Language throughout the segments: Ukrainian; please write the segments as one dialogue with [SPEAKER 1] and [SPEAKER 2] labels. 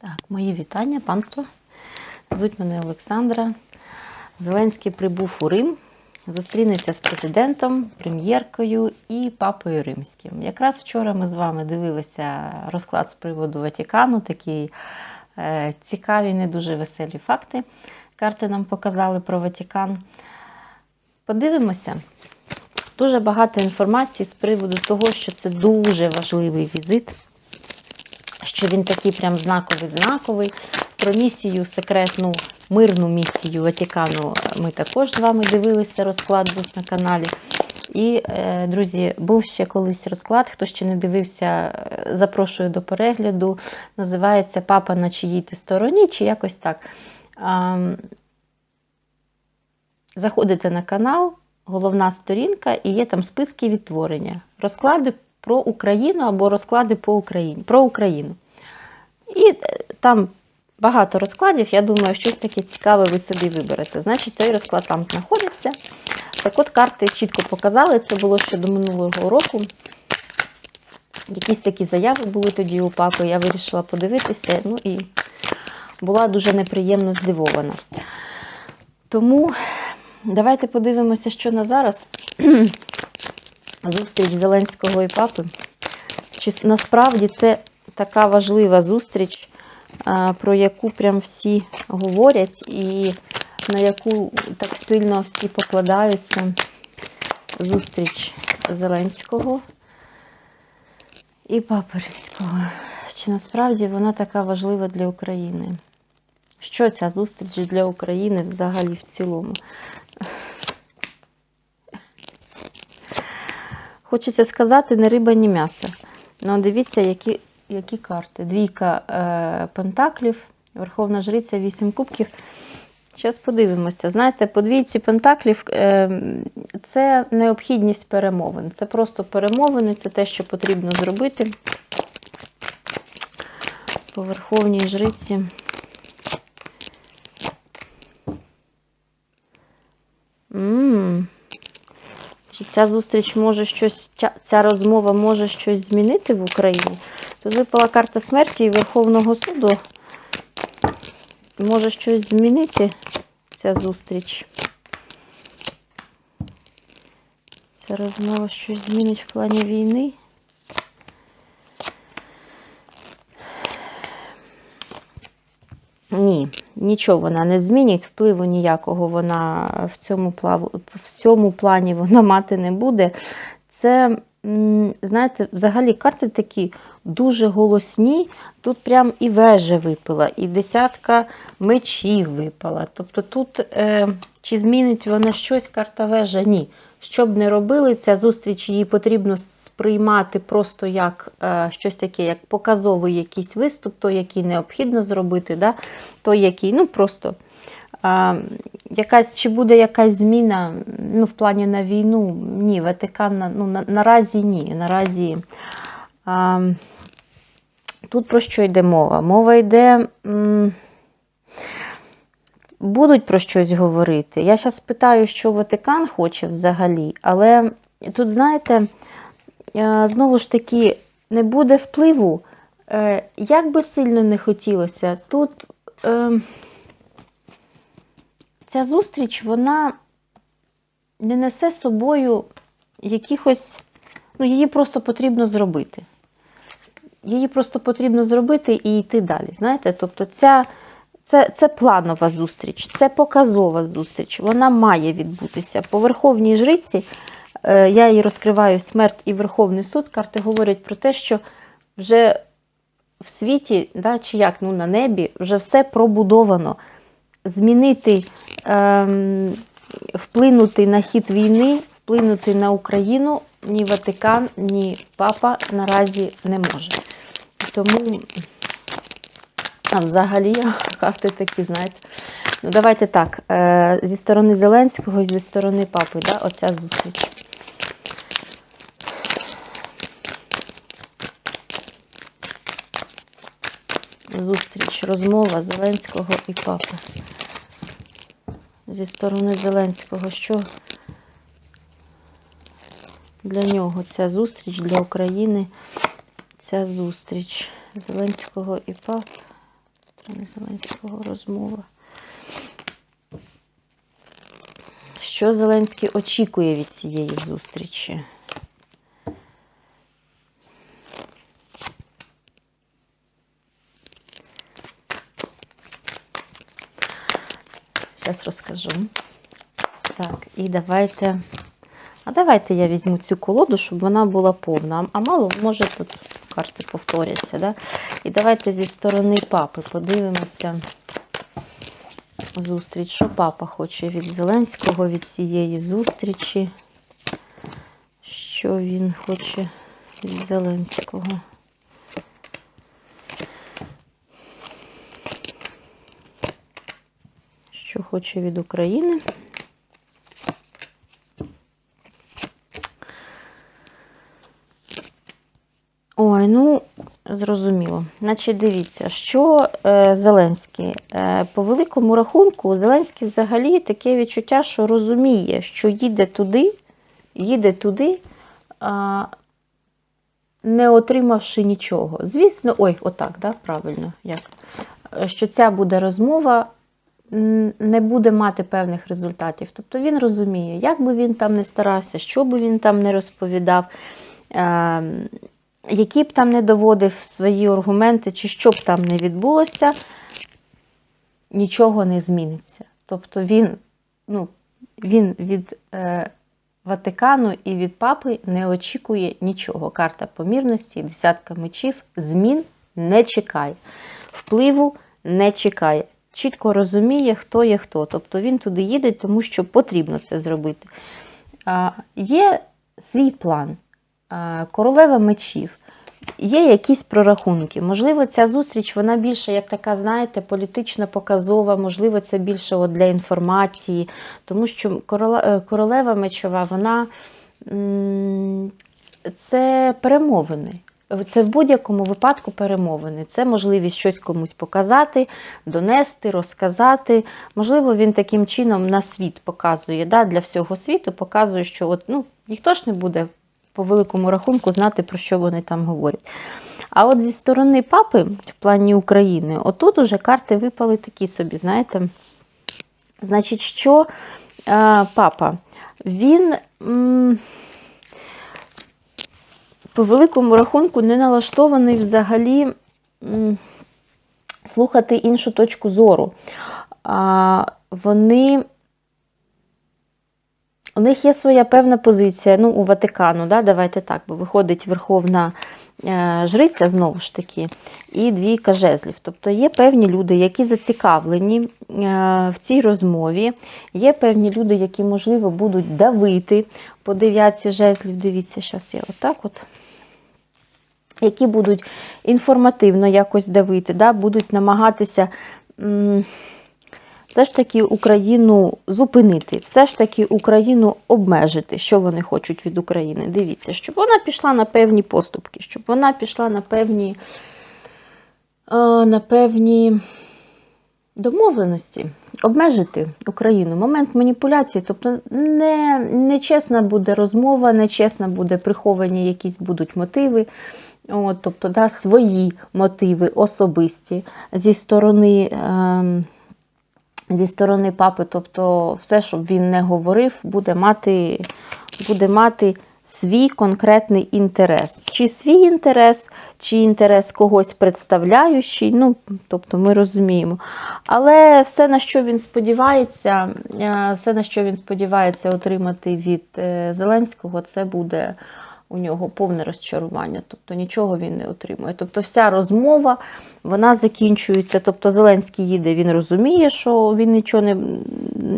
[SPEAKER 1] Так, мої вітання, панство. Звуть мене Олександра. Зеленський прибув у Рим, зустрінеться з президентом, прем'єркою і папою римським. Якраз вчора ми з вами дивилися розклад з приводу Ватикану, такі е, цікаві, не дуже веселі факти. Карти нам показали про Ватикан. Подивимося. Дуже багато інформації з приводу того, що це дуже важливий візит що він такий прям знаковий-знаковий. Про місію секретну, мирну місію Ватикану ми також з вами дивилися розклад був на каналі. І, е, друзі, був ще колись розклад. Хто ще не дивився, е, запрошую до перегляду. Називається Папа на чиїй ти стороні, чи якось так. Заходите на канал, головна сторінка, і є там списки відтворення. Розклади про Україну або розклади по Україні, про Україну. І е, там багато розкладів, я думаю, щось таке цікаве ви собі виберете. Значить, той розклад там знаходиться. Так от карти чітко показали, це було ще до минулого року. Якісь такі заяви були тоді у папи, я вирішила подивитися, ну і була дуже неприємно здивована. Тому давайте подивимося, що на зараз. Зустріч Зеленського і папи. Чи насправді це така важлива зустріч, про яку прям всі говорять, і на яку так сильно всі покладаються зустріч Зеленського і Папи Римського. Чи насправді вона така важлива для України? Що ця зустріч для України взагалі в цілому? Хочеться сказати, не риба, ні м'ясо. Ну, дивіться, які які карти. Двійка е, пентаклів, Верховна Жриця, вісім кубків. Зараз подивимося. Знаєте, по двійці пентаклів е, це необхідність перемовин. Це просто перемовини, це те, що потрібно зробити. По Верховній Жриці. Ця зустріч може щось, ця розмова може щось змінити в Україні? Тут випала карта смерті і Верховного суду. Може щось змінити ця зустріч. Ця розмова щось змінить в плані війни. Ні, нічого вона не змінить, впливу ніякого вона в цьому в цьому плані вона мати не буде. Це, знаєте, взагалі карти такі дуже голосні. Тут прям і вежа випала, і десятка мечів випала. Тобто тут е, чи змінить вона щось, карта вежа? Ні. Що б не робили, ця зустріч її потрібно сприймати просто як е, щось таке, як показовий якийсь виступ, той, який необхідно зробити, да? той, який, ну просто е, якась, чи буде якась зміна ну, в плані на війну? Ні, Ватикан ну, на, наразі ні. Наразі е, тут про що йде мова? Мова йде. М Будуть про щось говорити. Я зараз питаю, що Ватикан хоче взагалі, але тут, знаєте, знову ж таки, не буде впливу. Е, як би сильно не хотілося, тут е, ця зустріч, вона не несе собою якихось, ну, її просто потрібно зробити. Її просто потрібно зробити і йти далі. Знаєте, тобто ця. Це це планова зустріч, це показова зустріч. Вона має відбутися. По Верховній Жриці Е, я її розкриваю смерть і Верховний суд. Карти говорять про те, що вже в світі, да, чи як ну, на небі, вже все пробудовано. Змінити, ем, вплинути на хід війни, вплинути на Україну ні Ватикан, ні Папа наразі не може. Тому, а взагалі, карти такі, знаєте. Ну, Давайте так, е, зі сторони Зеленського і зі сторони Папи, да, оця зустріч. Зустріч, розмова Зеленського і папи. Зі сторони Зеленського, що для нього ця зустріч, для України ця зустріч Зеленського і папи. Пане Зеленського розмова. Що Зеленський очікує від цієї зустрічі? Зараз розкажу. Так, і давайте. А давайте я візьму цю колоду, щоб вона була повна. А мало, може, тут карти повторяться. Да? І давайте зі сторони папи подивимося зустріч. Що папа хоче від Зеленського, від цієї зустрічі? Що він хоче від Зеленського? Що хоче від України? Ой, ну, зрозуміло. Значить, дивіться, що е, Зеленський. Е, по великому рахунку, Зеленський взагалі таке відчуття, що розуміє, що їде туди, їде туди, а, не отримавши нічого. Звісно, ой, отак, да, правильно, як? Що ця буде розмова. Не буде мати певних результатів. Тобто він розуміє, як би він там не старався, що би він там не розповідав, е, які б там не доводив свої аргументи, чи що б там не відбулося, нічого не зміниться. Тобто він, ну, він від е, Ватикану і від папи не очікує нічого. Карта помірності, десятка мечів, змін не чекає, впливу не чекає. Чітко розуміє, хто є хто. Тобто він туди їде, тому що потрібно це зробити. А, Є свій план. А, Королева мечів. Є якісь прорахунки. Можливо, ця зустріч вона більше як така, знаєте, політична показова, можливо, це більше от для інформації, тому що е, королева мечова, вона це перемовини. Це в будь-якому випадку перемовини. Це можливість щось комусь показати, донести, розказати. Можливо, він таким чином на світ показує, да, для всього світу показує, що от, ну, ніхто ж не буде по великому рахунку знати, про що вони там говорять. А от зі сторони папи, в плані України, отут уже карти випали такі собі, знаєте. Значить, що е, папа? Він м, по великому рахунку не налаштований взагалі слухати іншу точку зору. Вони у них є своя певна позиція, ну, у Ватикану, да, давайте так, бо виходить Верховна е, Жриця, знову ж таки, і двійка жезлів. Тобто є певні люди, які зацікавлені е, в цій розмові, є певні люди, які, можливо, будуть давити по дев'ятці жезлів. Дивіться, зараз я отак от. Які будуть інформативно якось давити, да, будуть намагатися. Все ж таки Україну зупинити, все ж таки Україну обмежити, що вони хочуть від України. Дивіться, щоб вона пішла на певні поступки, щоб вона пішла на певні, е, на певні домовленості, обмежити Україну. Момент маніпуляції, тобто не, нечесна буде розмова, нечесна буде приховані якісь будуть мотиви. От, тобто да, свої мотиви особисті зі сторони. ем, зі сторони папи, тобто все, щоб він не говорив, буде мати, буде мати свій конкретний інтерес. Чи свій інтерес, чи інтерес когось представляючий, ну, тобто ми розуміємо. Але все, на що він сподівається, е, все, на що він сподівається отримати від е, Зеленського, це буде у нього повне розчарування, тобто нічого він не отримує. Тобто вся розмова вона закінчується. Тобто Зеленський їде, він розуміє, що він нічого не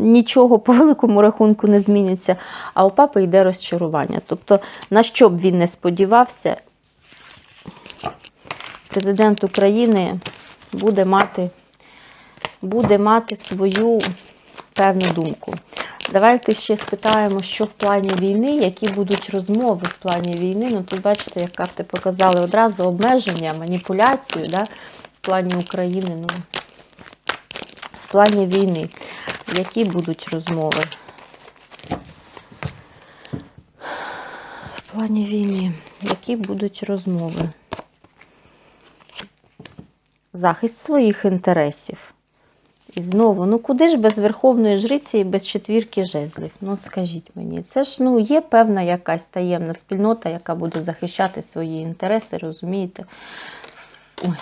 [SPEAKER 1] нічого по великому рахунку не зміниться. А у папи йде розчарування. Тобто, на що б він не сподівався, президент України буде мати, буде мати свою певну думку. Давайте ще спитаємо, що в плані війни, які будуть розмови в плані війни. Ну тут бачите, як карти показали одразу обмеження, маніпуляцію да, в плані України. Ну, в плані війни, які будуть розмови? В плані війни, які будуть розмови? захист своїх інтересів. І знову, ну куди ж без Верховної Жриці і без четвірки жезлів? Ну, скажіть мені, це ж ну, є певна якась таємна спільнота, яка буде захищати свої інтереси, розумієте? Ой.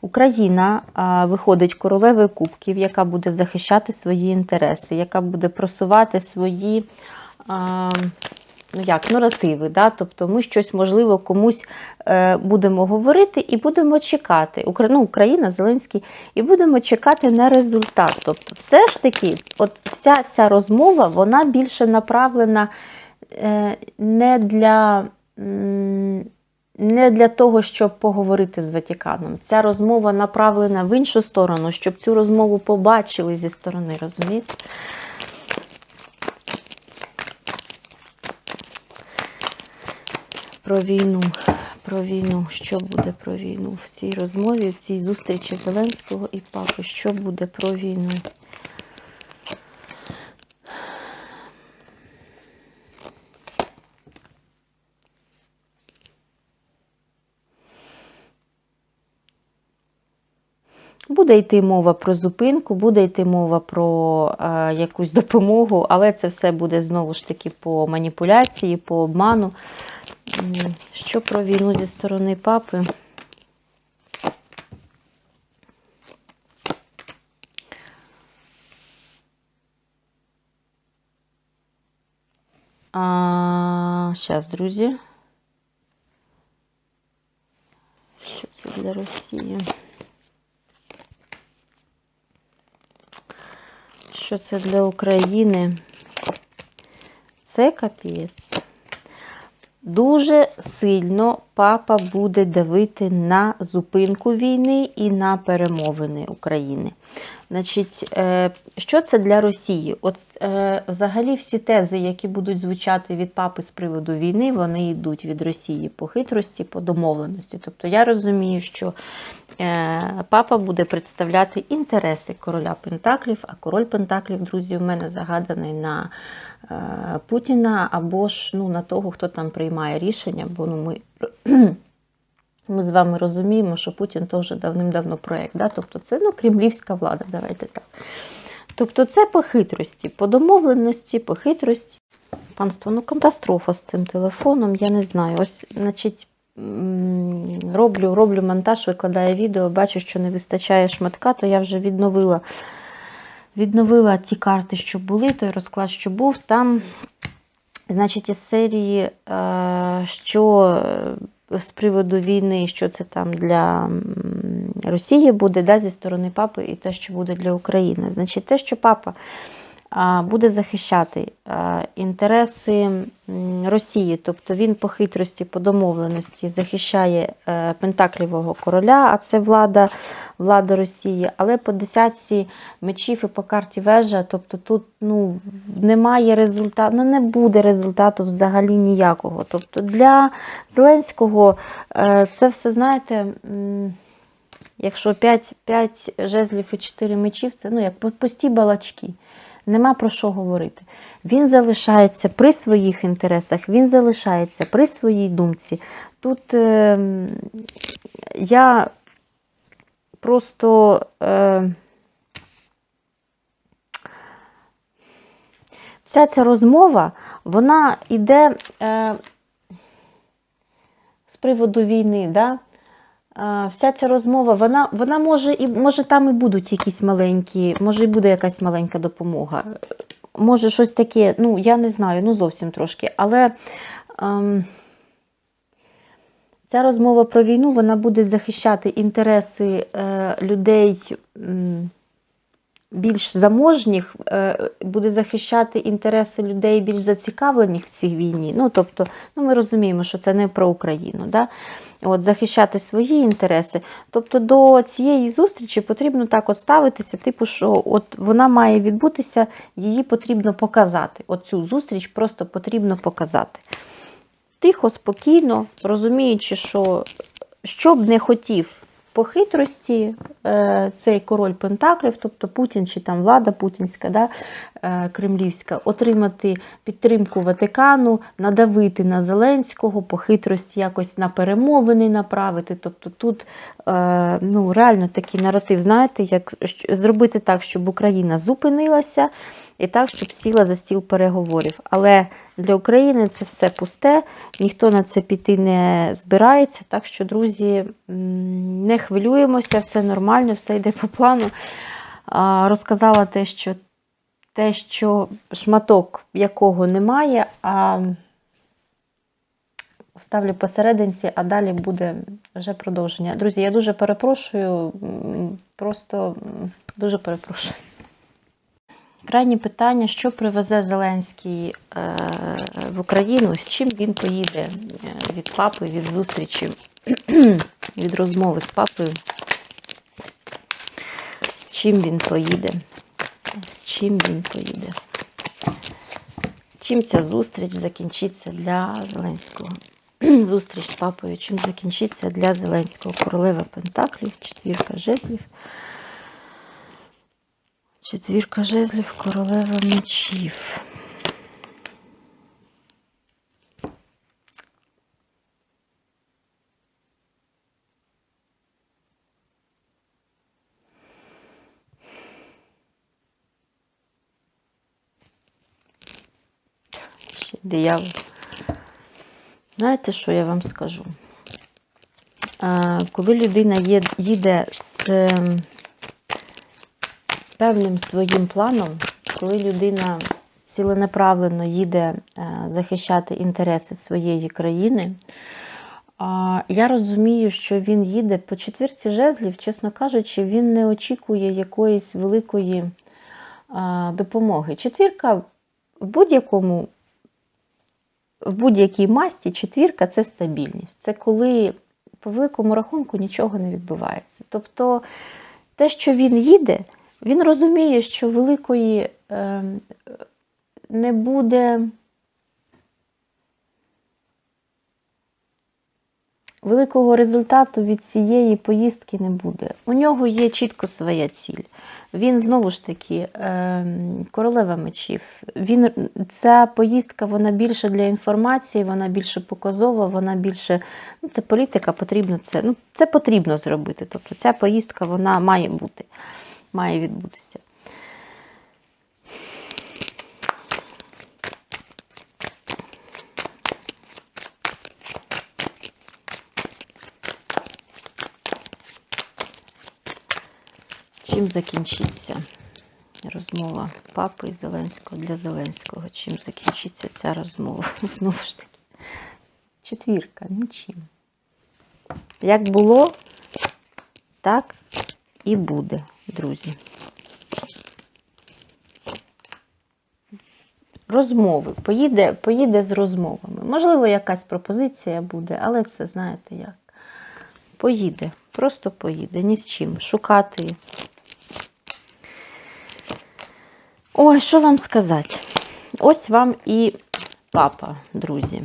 [SPEAKER 1] Україна а, виходить королевою кубків, яка буде захищати свої інтереси, яка буде просувати свої а, ну як, наративи. Да? Тобто ми щось, можливо, комусь е, будемо говорити і будемо чекати. Укра... Ну, Україна, Зеленський, і будемо чекати на результат. Тобто, все ж таки, от вся ця розмова, вона більше направлена е, не для. не для того, щоб поговорити з Ватиканом. Ця розмова направлена в іншу сторону, щоб цю розмову побачили зі сторони, розумієте? Про війну. Про війну. Що буде про війну в цій розмові, в цій зустрічі Зеленського і Папи? Що буде про війну? Буде йти мова про зупинку, буде йти мова про е, якусь допомогу, але це все буде знову ж таки по маніпуляції, по обману. Що про війну зі сторони папи? А, зараз, друзі. Що це для Росії? Що це для України? Це капець. Дуже сильно папа буде давити на зупинку війни і на перемовини України. Значить, е, що це для Росії? От е, взагалі всі тези, які будуть звучати від папи з приводу війни, вони йдуть від Росії по хитрості, по домовленості. Тобто я розумію, що е, папа буде представляти інтереси короля Пентаклів, а король Пентаклів, друзі, у мене загаданий на Путіна або ж ну, на того, хто там приймає рішення, бо ну, ми. Ми з вами розуміємо, що Путін вже давним-давно проєкт. Да? Тобто це ну, кремлівська влада, давайте так. Тобто це по хитрості, по домовленості, по хитрості. Панство, ну катастрофа з цим телефоном, я не знаю. Ось, значить, роблю, роблю монтаж, викладаю відео, бачу, що не вистачає шматка, то я вже відновила, відновила ті карти, що були, той розклад, що був. Там, значить, із серії, е, що з приводу війни, що це там для Росії буде, да, зі сторони папи, і те, що буде для України. Значить, те, що папа буде захищати інтереси Росії, тобто він по хитрості, по домовленості захищає е, Пентаклівого короля, а це влада, влада Росії, але по десятці мечів і по карті вежа, тобто тут ну, немає результату, ну, не буде результату взагалі ніякого. Тобто для Зеленського е, це все, знаєте. Якщо 5, 5 жезлів і 4 мечів, це ну, як пусті балачки. Нема про що говорити. Він залишається при своїх інтересах, він залишається при своїй думці. Тут е, я просто е, вся ця розмова, вона йде е, з приводу війни. Да? Вся ця розмова, вона, вона може, і може там і будуть якісь маленькі, може і буде якась маленька допомога. Може щось таке, ну я не знаю, ну зовсім трошки. Але ем, ця розмова про війну вона буде захищати інтереси е, людей м, більш заможніх, е, буде захищати інтереси людей більш зацікавлених в цій війні. Ну, тобто, ну, ми розуміємо, що це не про Україну. Да? От, захищати свої інтереси. Тобто до цієї зустрічі потрібно так от ставитися, типу, що от вона має відбутися, її потрібно показати. Оцю зустріч просто потрібно показати. Тихо, спокійно, розуміючи, що що б не хотів по хитрості е, цей король Пентаклів, тобто Путін чи там влада путінська, да, е, кремлівська, отримати підтримку Ватикану, надавити на Зеленського, по хитрості якось на перемовини направити. Тобто тут е, ну, реально такий наратив, знаєте, як зробити так, щоб Україна зупинилася, і так, щоб сіла за стіл переговорів. Але для України це все пусте, ніхто на це піти не збирається. Так що, друзі, не хвилюємося, все нормально, все йде по плану. Розказала те, що те, що шматок якого немає, а ставлю посерединці, а далі буде вже продовження. Друзі, я дуже перепрошую, просто дуже перепрошую. Крайнє питання: що привезе Зеленський е, в Україну, з чим він поїде е, від папи, від зустрічі, від розмови з папою? З чим він поїде? З чим він поїде? Чим ця зустріч закінчиться для Зеленського? Зустріч з папою, чим закінчиться для Зеленського? Королева Пентаклів, четвірка жезлів. Четвірка жезлів, королева мечів. Ще диявол. Знаєте, що я вам скажу? Коли людина їде з певним своїм планом, коли людина ціленаправленно їде е, захищати інтереси своєї країни, я розумію, що він їде по четвірці жезлів, чесно кажучи, він не очікує якоїсь великої допомоги. Четвірка в будь-якому. В будь-якій масті четвірка це стабільність. Це коли по великому рахунку нічого не відбувається. Тобто те, що він їде, він розуміє, що великої е, не буде. Великого результату від цієї поїздки не буде. У нього є чітко своя ціль. Він знову ж таки е, королева мечів. Він, ця поїздка вона більше для інформації, вона більше показова, вона більше. Ну, це політика, потрібно це. Ну, це потрібно зробити. Тобто ця поїздка вона має бути, має відбутися. Чим закінчиться розмова папи і Зеленського для Зеленського? Чим закінчиться ця розмова? Знову ж таки. Четвірка, нічим. Як було, так і буде, друзі. Розмови. Поїде, поїде з розмовами. Можливо, якась пропозиція буде, але це знаєте як. Поїде, просто поїде, ні з чим. Шукати. Ой, що вам сказати? Ось вам і папа, друзі.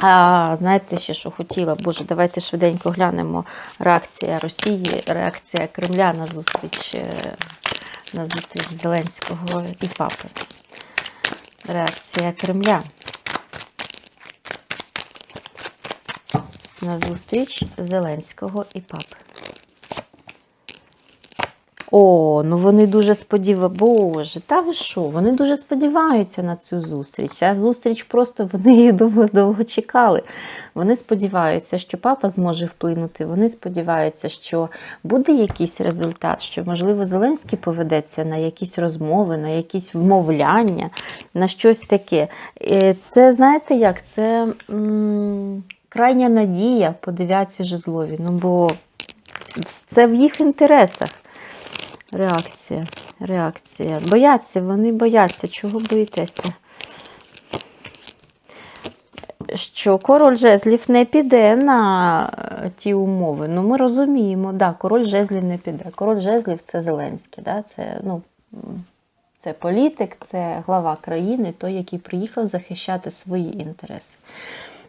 [SPEAKER 1] А знаєте, ще що хотіла? Боже, давайте швиденько глянемо реакція Росії, реакція Кремля на зустріч, е, на зустріч Зеленського і папи. Реакція Кремля. На зустріч Зеленського і папи. О, ну вони дуже сподіваються. Боже, та ви що? Вони дуже сподіваються на цю зустріч. Ця зустріч просто вони її довго довго чекали. Вони сподіваються, що папа зможе вплинути. Вони сподіваються, що буде якийсь результат, що, можливо, Зеленський поведеться на якісь розмови, на якісь вмовляння, на щось таке. Це, знаєте як? Це м- крайня надія по дев'ятці жезлові. Ну, бо це в їх інтересах. Реакція, реакція. Бояться, вони бояться. Чого боїтеся? Що король жезлів не піде на е, ті умови. Ну, ми розуміємо, да, король жезлів не піде. Король жезлів це Зеленський. Да? Це, ну, це політик, це глава країни, той, який приїхав захищати свої інтереси.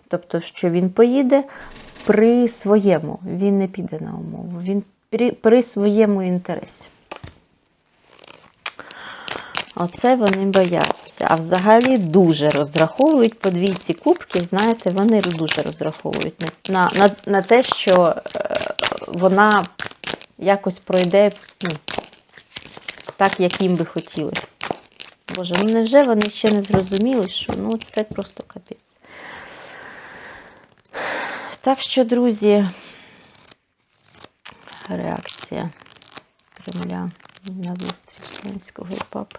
[SPEAKER 1] Тобто, що він поїде, при своєму, він не піде на умову, він при, при своєму інтересі. Оце вони бояться. А взагалі дуже розраховують по двійці кубків, знаєте, вони дуже розраховують на, на, на те, що е, вона якось пройде ну, так, як їм би хотілося. Боже, ну невже вони ще не зрозуміли, що ну це просто капець. Так що, друзі, реакція Кремля на зустріч Ленського і папи.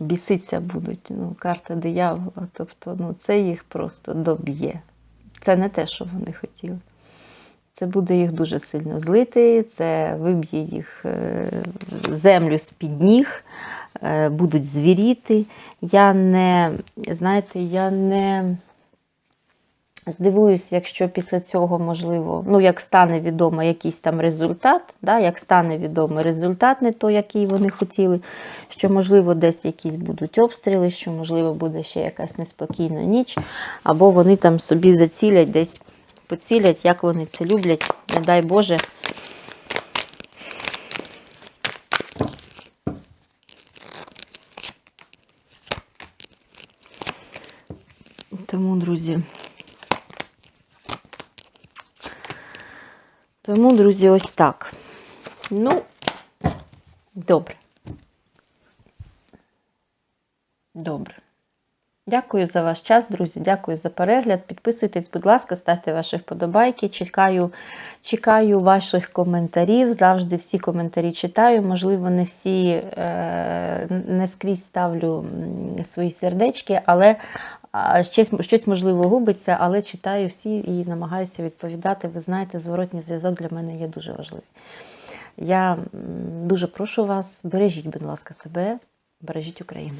[SPEAKER 1] Біситься будуть, ну, карта диявола, тобто ну, це їх просто доб'є. Це не те, що вони хотіли. Це буде їх дуже сильно злити, це виб'є їх е, землю з-під ніг, е, будуть звіріти. Я не, знаєте, я не здивуюсь, якщо після цього, можливо, ну, як стане відомо якийсь там результат, да, як стане відомо результат, не той, який вони хотіли, що, можливо, десь якісь будуть обстріли, що, можливо, буде ще якась неспокійна ніч, або вони там собі зацілять десь поцілять, як вони це люблять, не дай Боже. Тому, друзі. Тому, друзі, ось так. Ну, добре. Добре. Дякую за ваш час, друзі. Дякую за перегляд. Підписуйтесь, будь ласка, ставте ваші вподобайки. Чекаю, чекаю ваших коментарів. Завжди всі коментарі читаю. Можливо, не всі е, не скрізь ставлю свої сердечки, але щось, щось можливо губиться, але читаю всі і намагаюся відповідати. Ви знаєте, зворотній зв'язок для мене є дуже важливий. Я дуже прошу вас, бережіть, будь ласка, себе, бережіть Україну.